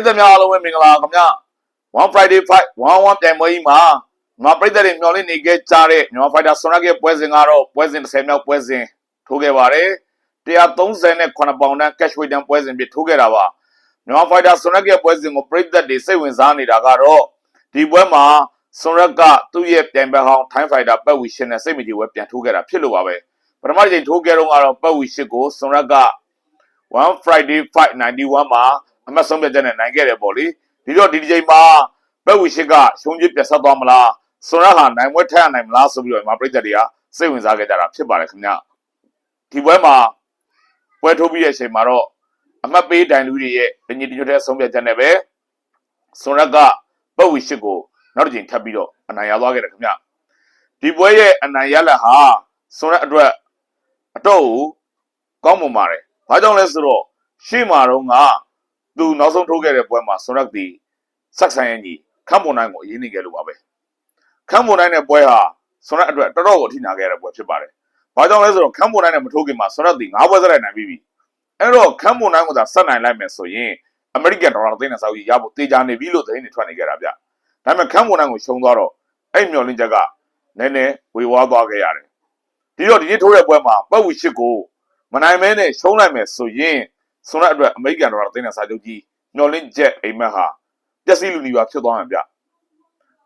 ရိသတ်များအားလုံးပဲမင်္ဂလာခင်ဗျ1 Friday fight 11ပြိုင်ပွဲကြီးမှာငါပရိသတ်တွေမျှော်လင့်နေခဲ့ကြတဲ့မြန်မာ fighter ဆွန်ရက်ရဲ့ပွဲစဉ်ကတော့ပွဲစဉ်30မြောက်ပွဲစဉ်ထိုးခဲ့ပါတယ်138ပေါင်တန်း cash weight တန်းပွဲစဉ်ဖြစ်ထိုးခဲ့တာပါမြန်မာ fighter ဆွန်ရက်ရဲ့ပွဲစဉ်ကိုပရိသတ်တွေစိတ်ဝင်စားနေတာကတော့ဒီပွဲမှာဆွန်ရက်ကသူ့ရဲ့ပြိုင်ပွဲဟောင်း time fighter ပတ်ဝီရှင်နဲ့စိတ်မကြည်ပွဲပြန်ထိုးခဲ့တာဖြစ်လို့ပါပဲပထမတစ်ချိန်ထိုးခဲ့တော့ကတော့ပတ်ဝီရှစ်ကိုဆွန်ရက်က one friday fight 91မှာ အမတ်ဆုံးဖြတ်ချက်နဲ့နိုင်ခဲ့တယ်ပေါ့လေဒီတော့ဒီဒီချိန်မှာဘက်ဝီရှိကရှုံးကြီးပြတ်ဆက်သွားမလားဆွန်ရဟာနိုင်ပွဲထက်ရနိုင်မလားဆိုပြီးတော့ဒီမှာပြည်သက်တွေကစိတ်ဝင်စားခဲ့ကြတာဖြစ်ပါတယ်ခင်ဗျဒီပွဲမှာပွဲထိုးပြီးတဲ့အချိန်မှာတော့အမတ်ပေးတိုင်လူတွေရဲ့တညီတညွတ်တဲ့ဆုံးဖြတ်ချက်နဲ့ပဲဆွန်ရကဘက်ဝီရှိကိုနောက်တစ်ချိန်ထပ်ပြီးတော့အနိုင်ရသွားခဲ့တယ်ခင်ဗျဒီပွဲရဲ့အနိုင်ရလဒ်ဟာဆွန်ရအတွက်အတော့ကိုကောင်းမွန်ပါတယ်ဘာကြောင့်လဲဆိုတော့ရှေ့မှာတော့က သူနောက်ဆုံးထိုးခဲ့တဲ့ပွဲမှာဆွန်ရက်ဒီဆက်ဆန်ရင်ကြီးခမ်းပွန်တိုင်းကိုအရေးနေခဲ့လို့ပါပဲခမ်းပွန်တိုင်းတဲ့ပွဲဟာဆွန်ရက်အတွက်တော်တော်ကိုအထိနာခဲ့ရတဲ့ပွဲဖြစ်ပါတယ်ဘာကြောင့်လဲဆိုတော့ခမ်းပွန်တိုင်းနဲ့မထိုးခင်မှာဆွန်ရက်ဒီ၅ပွဲစရိုက်နိုင်ပြီးပြီအဲ့တော့ခမ်းပွန်တိုင်းကိုသာဆက်နိုင်လိုက်မယ်ဆိုရင်အမေရိကန်ဒေါ်လာသိန်းနဲ့ဆောက်ကြီးရဖို့တေချာနေပြီလို့သတင်းတွေထွက်နေကြတာဗျဒါပေမဲ့ခမ်းပွန်တိုင်းကိုရှုံးသွားတော့အဲ့မျော်လင့်ချက်ကနည်းနည်းဝေဝါးသွားခဲ့ရတယ်ဒီတော့ဒီနေ့ထိုးတဲ့ပွဲမှာပတ်ဝီရှစ်ကိုမနိုင်မဲနဲ့ရှုံးလိုက်မယ်ဆိုရင် ဆွန်ရက်အတွက်အမေရိကန်ဒေါ်လာသိန်းနဲ့စာချုပ်ကြီးမျော်လင့်ချက်အိမ်မက်ဟာပျက်စီးလူနီးပါဖြစ်သွားမှာဗျဒါ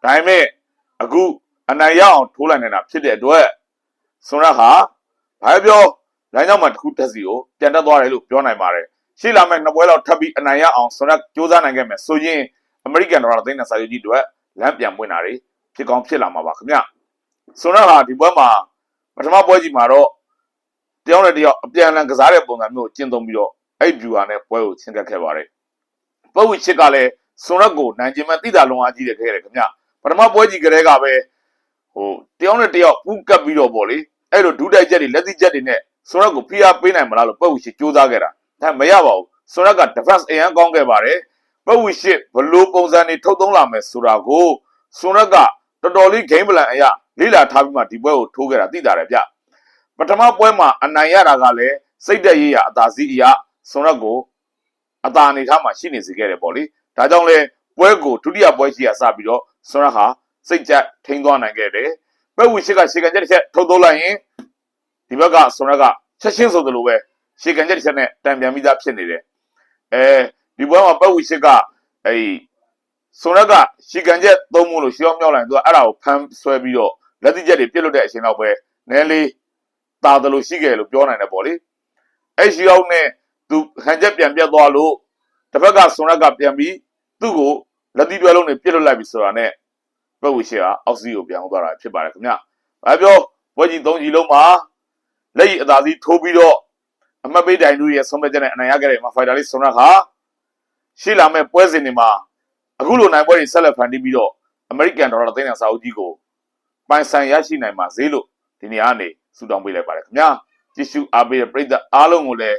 ပေမဲ့အခုအနိုင်ရအောင်ထိုးလိုက်နေတာဖြစ်တဲ့အတွက်ဆွန်ရက်ဟာဘာပြောလမ်းကြောင်းမှာတစ်ခုတက်စီကိုပြန်တက်သွားတယ်လို့ပြောနိုင်ပါတယ်ရှေ့လာမယ့်နှစ်ပွဲလောက်ထပ်ပြီးအနိုင်ရအောင်ဆွန်ရက်စူးစမ်းနိုင်ခဲ့မယ်ဆိုရင်အမေရိကန်ဒေါ်လာသိန်းနဲ့စာချုပ်ကြီးတွေလမ်းပြန်ပွင့်တာတွေဖြစ်ကောင်းဖြစ်လာမှာပါခင်ဗျဆွန်ရက်ဟာဒီပွဲမှာပထမပွဲကြီးမှာတော့တယောက်နဲ့တယောက်အပြန်အလှန်ကစားတဲ့ပုံစံမျိုးကိုကျင့်သုံးပြီးတော့ အဲ့ဗျူဟာနဲ့ပွဲကိုချင်းကပ်ခဲ့ပါတယ်။ပွဲဝီချစ်ကလည်းဆွန်ရက်ကိုနိုင်ကျင်မဲ့တိတာလုံးအားကြီးတယ်ခဲ့တယ်ခင်ဗျ။ပထမပွဲကြီးကလေးကပဲဟိုတယောက်နဲ့တယောက်ပူးကပ်ပြီးတော့ပေါ့လေအဲ့လိုဒူးတိုက်ချက်တွေလက်သီးချက်တွေနဲ့ဆွန်ရက်ကိုဖိအားပေးနိုင်မလားလို့ပွဲဝီချစ်စူးစမ်းခဲ့တာ။ဒါမရပါဘူး။ဆွန်ရက်က defense အရင်ကောင်းခဲ့ပါတယ်။ပွဲဝီချစ်ဘလို့ပုံစံတွေထုတ်သုံးလာမယ်ဆိုတာကိုဆွန်ရက်ကတော်တော်လေး game plan အရလေ့လာထားပြီးမှဒီပွဲကိုထိုးခဲ့တာသိတာတယ်ဗျ။ပထမပွဲမှာအနိုင်ရတာကလည်းစိတ်သက်ရေးရအသာစီးအရာ ဆွန်ရက်ကိုအသာအနေထားမှာရှိနေစေခဲ့တယ်ပေါ့လေဒါကြောင့်လဲပွဲကိုဒုတိယပွဲရှိရစပြီးတော့ဆွန်ရက်ဟာစိတ်ကြက်ထိန်းသွားနိုင်ခဲ့တယ်ပွဲဝီရှိကရှေကန်ချက်တစ်ချက်ထုတ်သုံးလိုက်ရင်ဒီဘက်ကဆွန်ရက်ကချက်ချင်းဆိုသလိုပဲရှေကန်ချက်တစ်ချက်နဲ့တံပြန်ပြီးသားဖြစ်နေတယ်အဲဒီပွဲမှာပွဲဝီရှိကအဲဆွန်ရက်ကရှေကန်ချက်သုံးမှုလို့ရှောင်းမြောက်လိုက်သူကအဲ့ဒါကိုဖမ်းဆွဲပြီးတော့လက်တိချက်တွေပြစ်လွတ်တဲ့အချိန်တော့ပဲနည်းလေးတာတယ်လို့ရှိခဲ့လို့ပြောနိုင်တယ်ပေါ့လေအဲ့ရှီအောင်နဲ့ သူဟန်ချက်ပြန်ပြတ်သွားလို့တစ်ဖက်ကဆွန်ရက်ကပြန်ပြီးသူ့ကိုလက်တီတွဲလုံးနဲ့ပြစ်လွတ်လိုက်ပြီဆိုတာနဲ့ဘက်ဝီရှေကအောက်စီကိုပြန်သွားတာဖြစ်ပါတယ်ခင်ဗျ။ဘာပြောပွဲကြီး၃ကြီးလုံးမှာလက်ရည်အသာစီးထိုးပြီးတော့အမတ်ပေးတိုင်တို့ရဲ့ဆုံးဖြတ်ချက်နဲ့အနိုင်ရခဲ့တဲ့မှာဖိုင်တာလေးဆွန်ရက်ဟာရှေ့လာမဲ့ပွဲစဉ်တွေမှာအခုလိုနိုင်ပွဲတွေဆက်လက်ဖန်တီးပြီးတော့အမေရိကန်ဒေါ်လာသိန်းနဲ့စာအုပ်ကြီးကိုပိုင်ဆိုင်ရရှိနိုင်မှာဈေးလို့ဒီနေရာကနေဆူတောင်းပေးလိုက်ပါတယ်ခင်ဗျာကြည့်ရှုအားပေးတဲ့ပရိသတ်အားလုံးကိုလည်း